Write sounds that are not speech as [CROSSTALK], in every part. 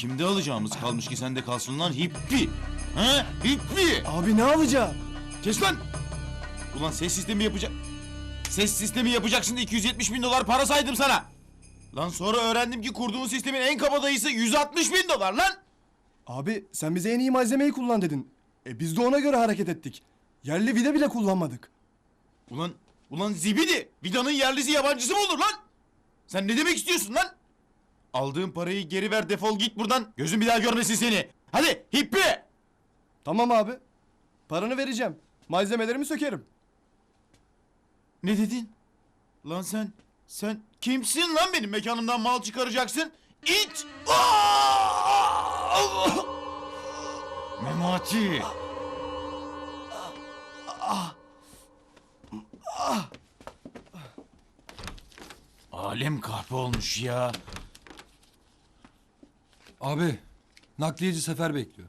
kimde alacağımız kalmış ki sende kalsın lan hippi. Ha? Hippi. Abi ne alacağım? Kes lan. Ulan ses sistemi yapacak. Ses sistemi yapacaksın da 270 bin dolar para saydım sana. Lan sonra öğrendim ki kurduğun sistemin en kabadayısı 160 bin dolar lan. Abi sen bize en iyi malzemeyi kullan dedin. E biz de ona göre hareket ettik. Yerli vida bile kullanmadık. Ulan, ulan zibidi. Vidanın yerlisi yabancısı mı olur lan? Sen ne demek istiyorsun lan? Aldığın parayı geri ver defol git buradan. Gözüm bir daha görmesin seni. Hadi hippi. Tamam abi. Paranı vereceğim. Malzemelerimi sökerim. Ne dedin? Lan sen, sen kimsin lan benim mekanımdan mal çıkaracaksın? Aa! [LAUGHS] Memati! Alem kahpe olmuş ya. Abi, nakliyeci sefer bekliyor.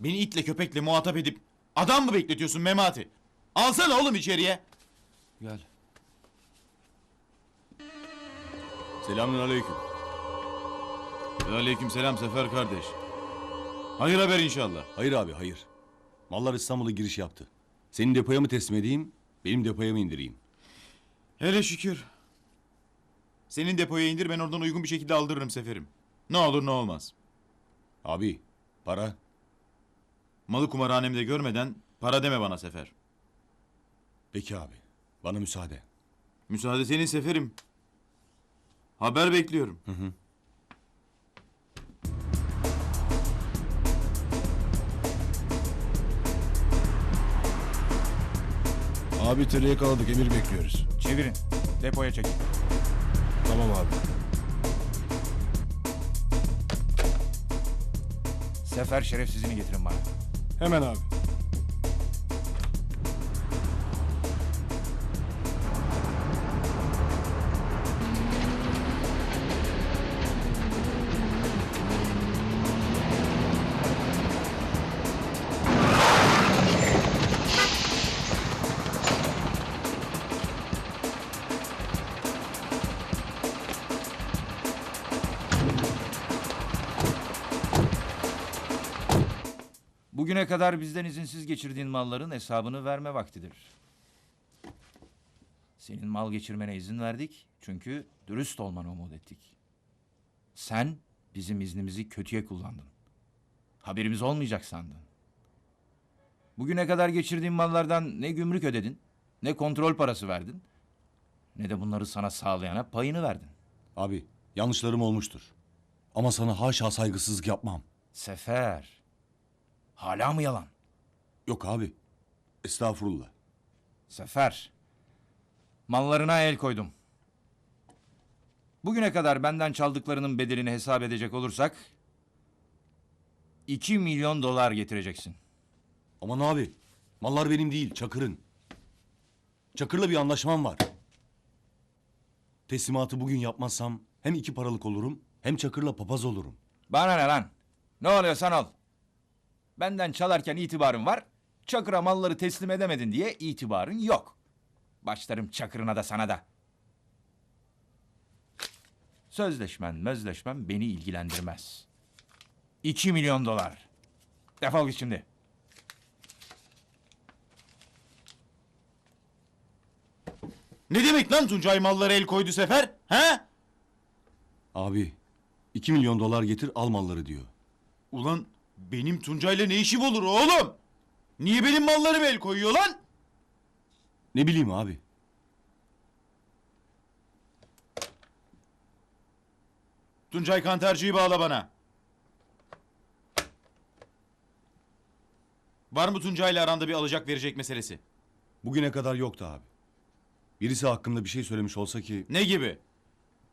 Beni itle köpekle muhatap edip adam mı bekletiyorsun Memati? Alsana oğlum içeriye. Gel. Selamun aleyküm. Aleyküm selam Sefer kardeş. Hayır haber inşallah. Hayır abi hayır. Mallar İstanbul'a giriş yaptı. Senin depoya mı teslim edeyim, benim depoya mı indireyim? Hele şükür. Senin depoya indir ben oradan uygun bir şekilde aldırırım Seferim. Ne olur ne olmaz. Abi, para. Malı kumarhanemde görmeden para deme bana Sefer. Peki abi, bana müsaade. Müsaade senin Seferim. Haber bekliyorum. Abi tırı yakaladık emir bekliyoruz. Çevirin. Depoya çekin. Tamam abi. Sefer şerefsizini getirin bana. Hemen abi. Bugüne kadar bizden izinsiz geçirdiğin malların hesabını verme vaktidir. Senin mal geçirmene izin verdik çünkü dürüst olmanı umut ettik. Sen bizim iznimizi kötüye kullandın. Haberimiz olmayacak sandın. Bugüne kadar geçirdiğin mallardan ne gümrük ödedin, ne kontrol parası verdin, ne de bunları sana sağlayana payını verdin. Abi, yanlışlarım olmuştur. Ama sana haşa saygısızlık yapmam. Sefer, hala mı yalan? Yok abi, estağfurullah. Sefer. Mallarına el koydum. Bugüne kadar benden çaldıklarının bedelini hesap edecek olursak... 2 milyon dolar getireceksin. Aman abi, mallar benim değil, Çakır'ın. Çakır'la bir anlaşmam var. Teslimatı bugün yapmazsam hem iki paralık olurum hem Çakır'la papaz olurum. Bana ne lan? Ne oluyorsan ol. Benden çalarken itibarın var. Çakır'a malları teslim edemedin diye itibarın yok. Başlarım Çakır'ına da sana da. Sözleşmen, mözleşmen beni ilgilendirmez. 2 milyon dolar. Defol git şimdi. Ne demek lan Tuncay mallara el koydu Sefer? He? Abi, iki milyon dolar getir al malları diyor. Ulan benim Tuncay'la ne işim olur oğlum? Niye benim mallarıma el koyuyor lan? Ne bileyim abi. Tuncay Kantarcı'yı bağla bana. Var mı Tuncay'la aranda bir alacak verecek meselesi? Bugüne kadar yoktu abi. Birisi hakkımda bir şey söylemiş olsa ki... Ne gibi?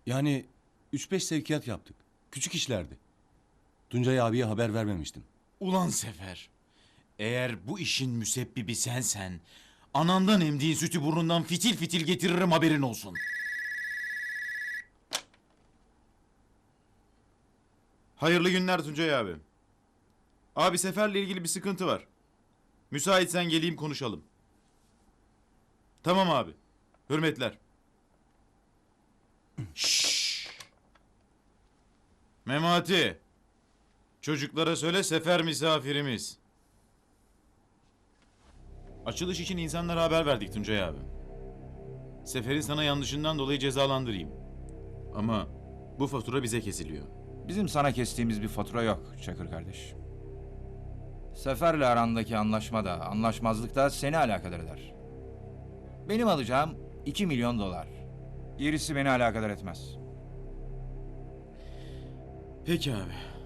Yani 3-5 sevkiyat yaptık. Küçük işlerdi. Tuncay abiye haber vermemiştim. Ulan Sefer. Eğer bu işin müsebbibi sensen... ...anandan emdiğin sütü burnundan fitil fitil getiririm haberin olsun. Hayırlı günler Tuncay abi. Abi Sefer'le ilgili bir sıkıntı var. Müsaitsen geleyim konuşalım. Tamam abi. Hürmetler. Şşş. Memati. Çocuklara söyle sefer misafirimiz. Açılış için insanlara haber verdik Tuncay abi. Seferi sana yanlışından dolayı cezalandırayım. Ama bu fatura bize kesiliyor. Bizim sana kestiğimiz bir fatura yok Çakır kardeş. Seferle arandaki anlaşma da, anlaşmazlık da seni alakadar eder. Benim alacağım 2 milyon dolar. Gerisi beni alakadar etmez. Peki abi.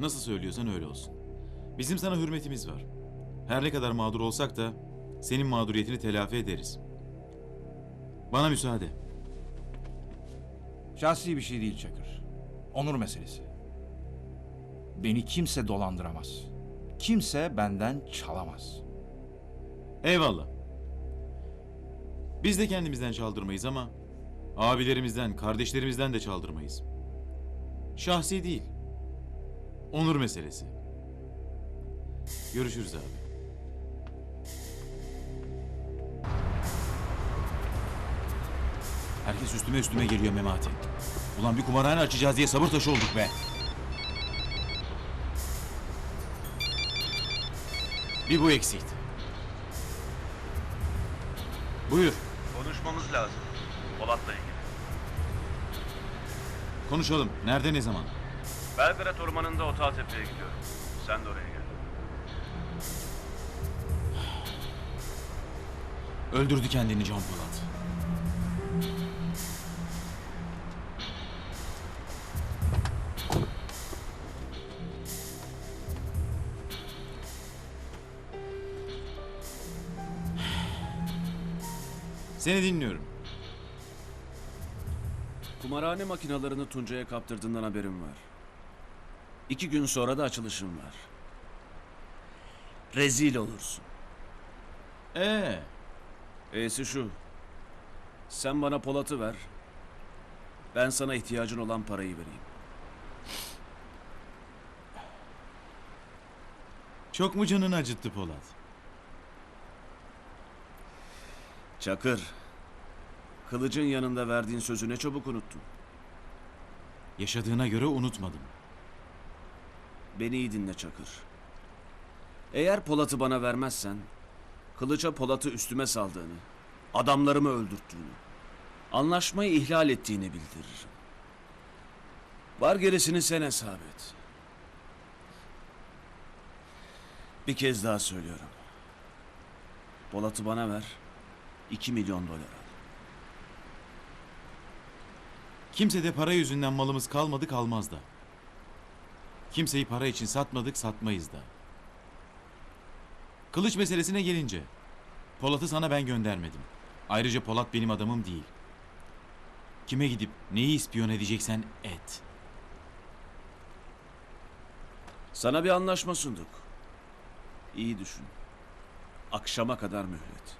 Nasıl söylüyorsan öyle olsun. Bizim sana hürmetimiz var. Her ne kadar mağdur olsak da senin mağduriyetini telafi ederiz. Bana müsaade. Şahsi bir şey değil Çakır. Onur meselesi. Beni kimse dolandıramaz. Kimse benden çalamaz. Eyvallah. Biz de kendimizden çaldırmayız ama abilerimizden, kardeşlerimizden de çaldırmayız. Şahsi değil. Onur meselesi. Görüşürüz abi. Herkes üstüme üstüme geliyor Memati. Ulan bir kumarhane açacağız diye sabır taşı olduk be. Bir bu eksikti. Buyur. Konuşmamız lazım. Polat'la ilgili. Konuşalım. Nerede ne zaman? Belgrad Ormanı'nda Otağtepe'ye gidiyorum. Sen de oraya gel. Öldürdü kendini Can Polat. Seni dinliyorum. Kumarhane makinalarını Tuncay'a kaptırdığından haberim var. İki gün sonra da açılışım var. Rezil olursun. Ee, E'si şu. Sen bana Polat'ı ver. Ben sana ihtiyacın olan parayı vereyim. çok mu canını acıttı Polat? Çakır. Kılıcın yanında verdiğin sözü ne çabuk unuttun. Yaşadığına göre unutmadım. Beni iyi dinle Çakır. Eğer Polat'ı bana vermezsen, Kılıç'a Polat'ı üstüme saldığını, adamlarımı öldürttüğünü, anlaşmayı ihlal ettiğini bildiririm. Var gerisini sen hesap et. Bir kez daha söylüyorum. Polat'ı bana ver, 2 milyon dolar al. Kimse de para yüzünden malımız kalmadı kalmaz da. Kimseyi para için satmadık satmayız da. Kılıç meselesine gelince. Polat'ı sana ben göndermedim. Ayrıca Polat benim adamım değil. Kime gidip neyi ispiyon edeceksen et. Sana bir anlaşma sunduk. İyi düşün. Akşama kadar mühlet.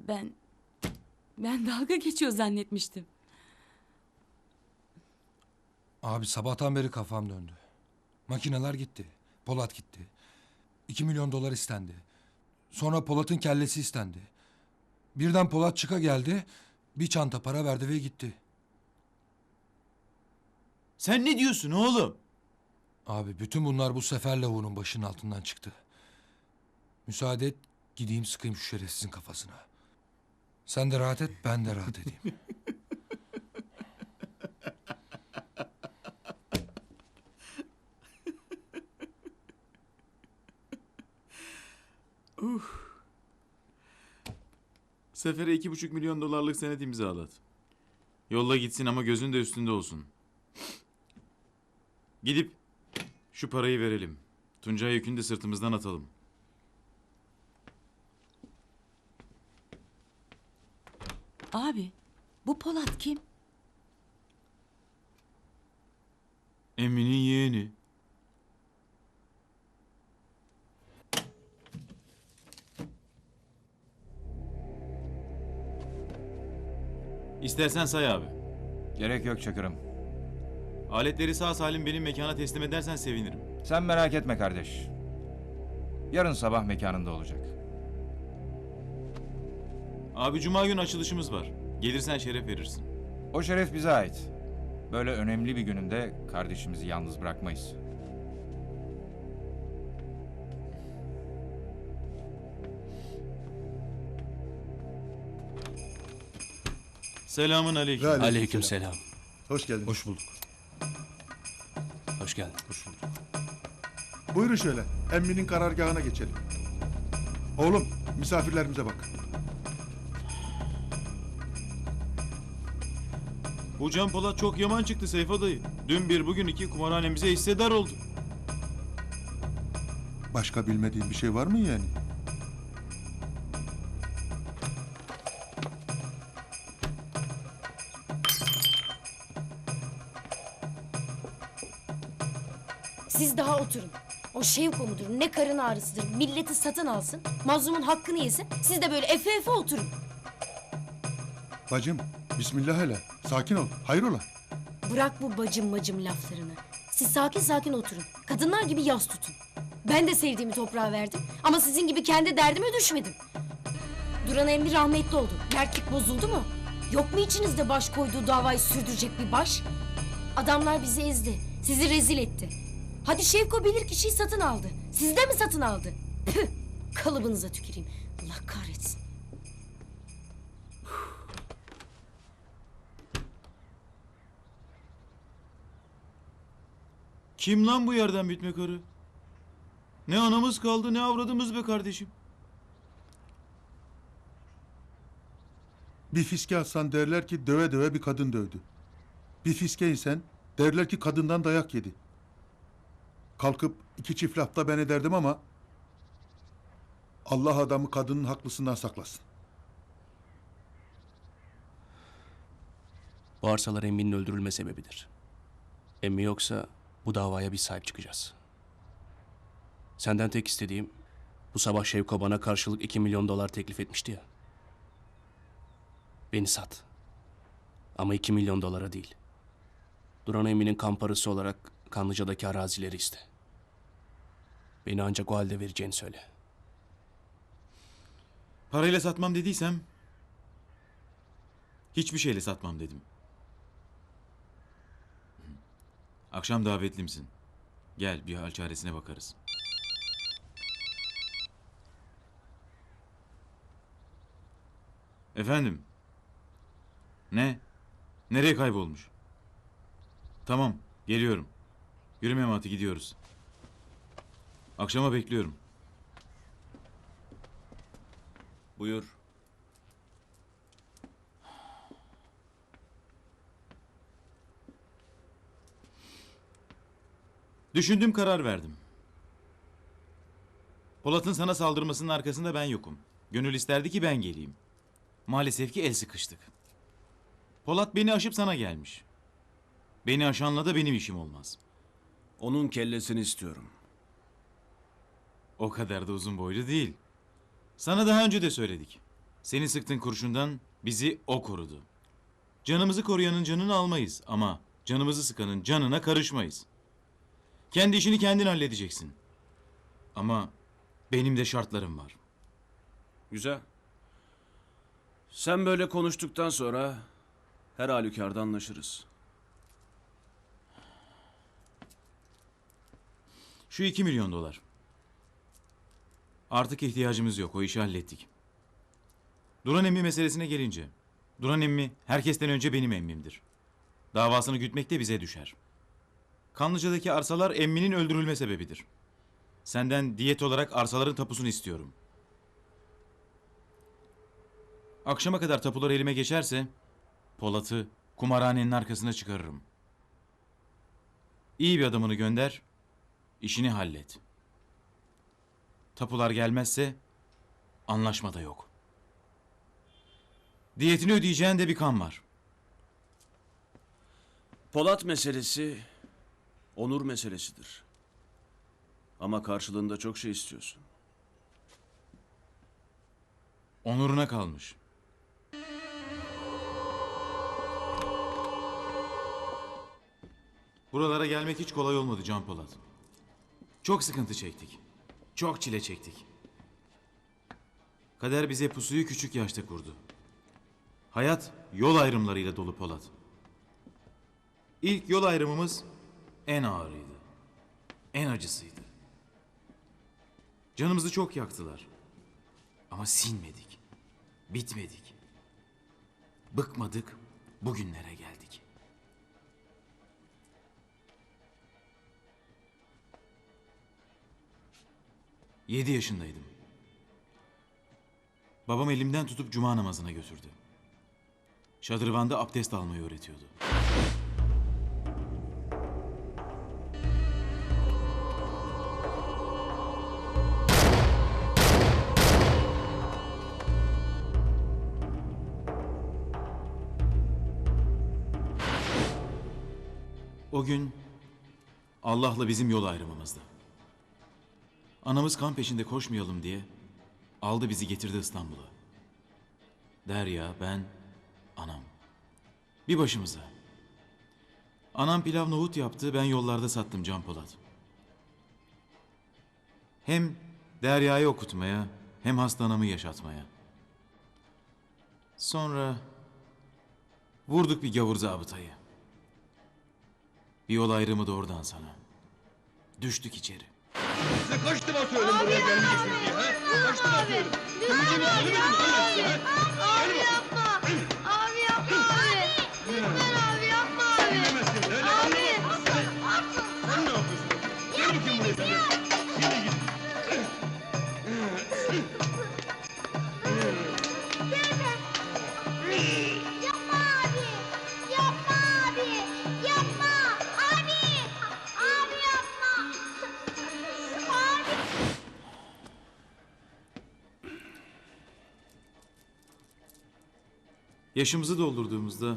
Ben... Ben dalga geçiyor zannetmiştim. Abi sabahtan beri kafam döndü. Makineler gitti. Polat gitti. 2 milyon dolar istendi. Sonra Polat'ın kellesi istendi. Birden Polat çıka geldi. Bir çanta para verdi ve gitti. Sen ne diyorsun oğlum? Abi bütün bunlar bu sefer lavuğunun başının altından çıktı. Müsaade et gideyim sıkayım şu şerefsizin kafasına. Sen de rahat et ben de rahat edeyim. [LAUGHS] Sefere iki buçuk milyon dolarlık senet imzalat. Yolla gitsin ama gözün de üstünde olsun. Gidip şu parayı verelim. Tuncay yükünü de sırtımızdan atalım. Abi bu Polat kim? Emmi'nin yeğeni. İstersen say abi. Gerek yok Çakır'ım. Aletleri sağ salim benim mekana teslim edersen sevinirim. Sen merak etme kardeş. Yarın sabah mekanında olacak. Abi cuma gün açılışımız var. Gelirsen şeref verirsin. O şeref bize ait. Böyle önemli bir gününde kardeşimizi yalnız bırakmayız. Selamın aleyküm. Aleykümselam. Hoş geldin. Hoş bulduk. Hoş geldin. Hoş bulduk. Buyurun şöyle. Emminin karargahına geçelim. Oğlum misafirlerimize bak. Bu Can Polat çok yaman çıktı Seyfa dayı. Dün bir bugün iki kumarhanemize hissedar oldu. Başka bilmediğin bir şey var mı yani? Siz daha oturun. O Şevko mudur ne karın ağrısıdır milleti satın alsın. Mazlumun hakkını yesin. Siz de böyle efe efe oturun. Bacım bismillah hele. Sakin ol. Hayrola? Bırak bu bacım bacım laflarını. Siz sakin sakin oturun. Kadınlar gibi yas tutun. Ben de sevdiğimi toprağa verdim. Ama sizin gibi kendi derdime düşmedim. Duran emmi rahmetli oldu. Mertlik bozuldu mu? Yok mu içinizde baş koyduğu davayı sürdürecek bir baş? Adamlar bizi ezdi. Sizi rezil etti. Hadi Şevko bilir kişiyi satın aldı. Sizde mi satın aldı? Püh! Kalıbınıza tüküreyim. Allah kahretsin. Kim lan bu yerden bitme karı? Ne anamız kaldı ne avradımız be kardeşim. Bir fiske atsan derler ki döve döve bir kadın dövdü. Bir fiske insen derler ki kadından dayak yedi. Kalkıp iki çift lafta ben ederdim ama Allah adamı kadının haklısından saklasın. Bu arsalar Emmi'nin öldürülme sebebidir. Emmi yoksa bu davaya biz sahip çıkacağız. Senden tek istediğim bu sabah Şevko bana karşılık 2 milyon dolar teklif etmişti ya. Beni sat. Ama 2 milyon dolara değil. Duran Emmi'nin kan parası olarak Kanlıca'daki arazileri iste. Beni ancak o halde vereceğini söyle. Parayla satmam dediysem hiçbir şeyle satmam dedim. Akşam davetlimsin. Gel bir hal çaresine bakarız. Efendim? Ne? Nereye kaybolmuş? Tamam, geliyorum. Yürü Memati gidiyoruz. Akşama bekliyorum. Buyur. Düşündüm karar verdim. Polat'ın sana saldırmasının arkasında ben yokum. Gönül isterdi ki ben geleyim. Maalesef ki el sıkıştık. Polat beni aşıp sana gelmiş. Beni aşanla da benim işim olmaz. Onun kellesini istiyorum. O kadar da uzun boylu değil. Sana daha önce de söyledik. Seni sıktın kurşundan bizi o korudu. Canımızı koruyanın canını almayız ama canımızı sıkanın canına karışmayız. Kendi işini kendin halledeceksin. Ama benim de şartlarım var. Güzel. Sen böyle konuştuktan sonra her halükarda anlaşırız. Şu iki milyon dolar. Artık ihtiyacımız yok. O işi hallettik. Duran emmi meselesine gelince. Duran emmi herkesten önce benim emmimdir. Davasını gütmek de bize düşer. Kanlıca'daki arsalar emminin öldürülme sebebidir. Senden diyet olarak arsaların tapusunu istiyorum. Akşama kadar tapular elime geçerse Polat'ı kumarhanenin arkasına çıkarırım. İyi bir adamını gönder, işini hallet. Tapular gelmezse anlaşma da yok. Diyetini ödeyeceğin de bir kan var. Polat meselesi onur meselesidir. Ama karşılığında çok şey istiyorsun. Onuruna kalmış. Buralara gelmek hiç kolay olmadı Can Polat. Çok sıkıntı çektik. Çok çile çektik. Kader bize pusuyu küçük yaşta kurdu. Hayat yol ayrımlarıyla dolu Polat. İlk yol ayrımımız en ağırıydı. En acısıydı. Canımızı çok yaktılar. Ama sinmedik. Bitmedik. Bıkmadık. Bugünlere geldik. Yedi yaşındaydım. Babam elimden tutup cuma namazına götürdü. Şadırvanda abdest almayı öğretiyordu. O gün Allah'la bizim yol ayrımımızdı. Anamız kan peşinde koşmayalım diye aldı bizi getirdi İstanbul'a. Derya, ben, anam. Bir başımıza. Anam pilav nohut yaptı, ben yollarda sattım Can Polat. Hem Derya'yı okutmaya, hem hasta anamı yaşatmaya. Sonra vurduk bir gavur zabıtayı. Bir yol ayrımı da oradan sana. Düştük içeri. Kaç defa söyledim buraya gelmeyeceksiniz diye ha? Kaç defa söyledim? Söylemedim mi ben size ha? Abi yapma. Yaşımızı doldurduğumuzda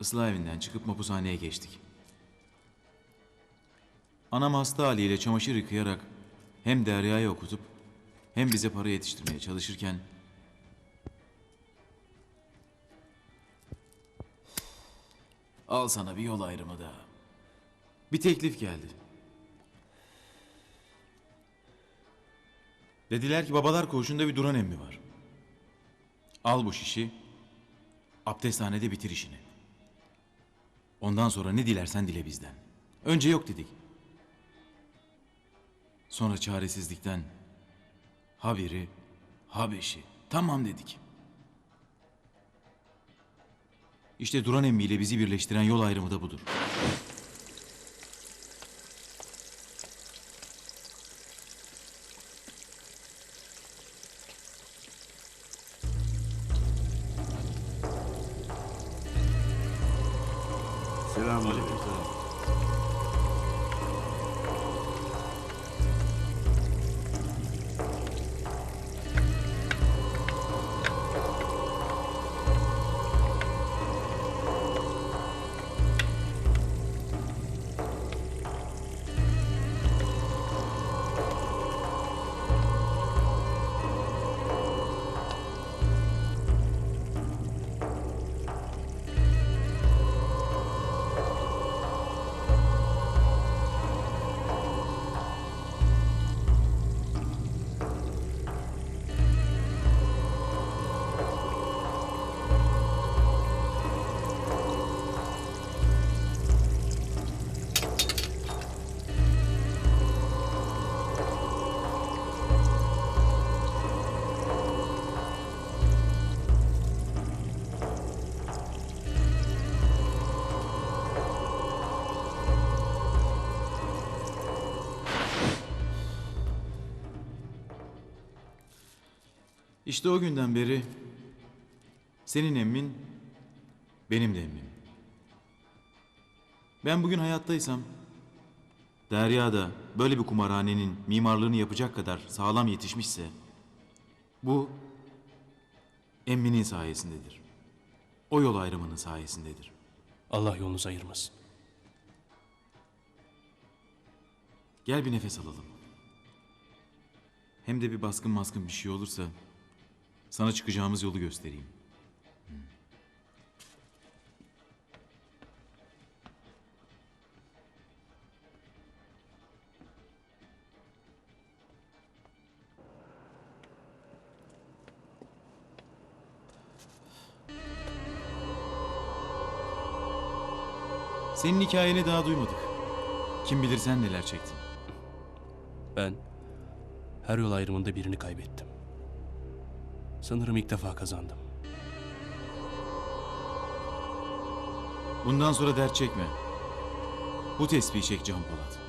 ıslah evinden çıkıp mapushaneye geçtik. Anam hasta haliyle çamaşır yıkayarak hem Derya'yı okutup hem bize para yetiştirmeye çalışırken Al sana bir yol ayrımı daha. Bir teklif geldi. Dediler ki babalar koğuşunda bir duran emmi var. Al bu şişi, abdesthanede bitir işini. Ondan sonra ne dilersen dile bizden. Önce yok dedik. Sonra çaresizlikten ha biri ha beşi tamam dedik. İşte Duran emmi ile bizi birleştiren yol ayrımı da budur. İşte o günden beri senin emmin benim de emmim. Ben bugün hayattaysam Derya da böyle bir kumarhanenin mimarlığını yapacak kadar sağlam yetişmişse bu emminin sayesindedir. O yol ayrımının sayesindedir. Allah yolunuzu ayırmasın. Gel bir nefes alalım. Hem de bir baskın maskın bir şey olursa sana çıkacağımız yolu göstereyim. Senin hikayeni daha duymadık. Kim bilir sen neler çektin. Ben her yol ayrımında birini kaybettim. Sanırım ilk defa kazandım. Bundan sonra dert çekme. Bu tespihi çek Can Polat.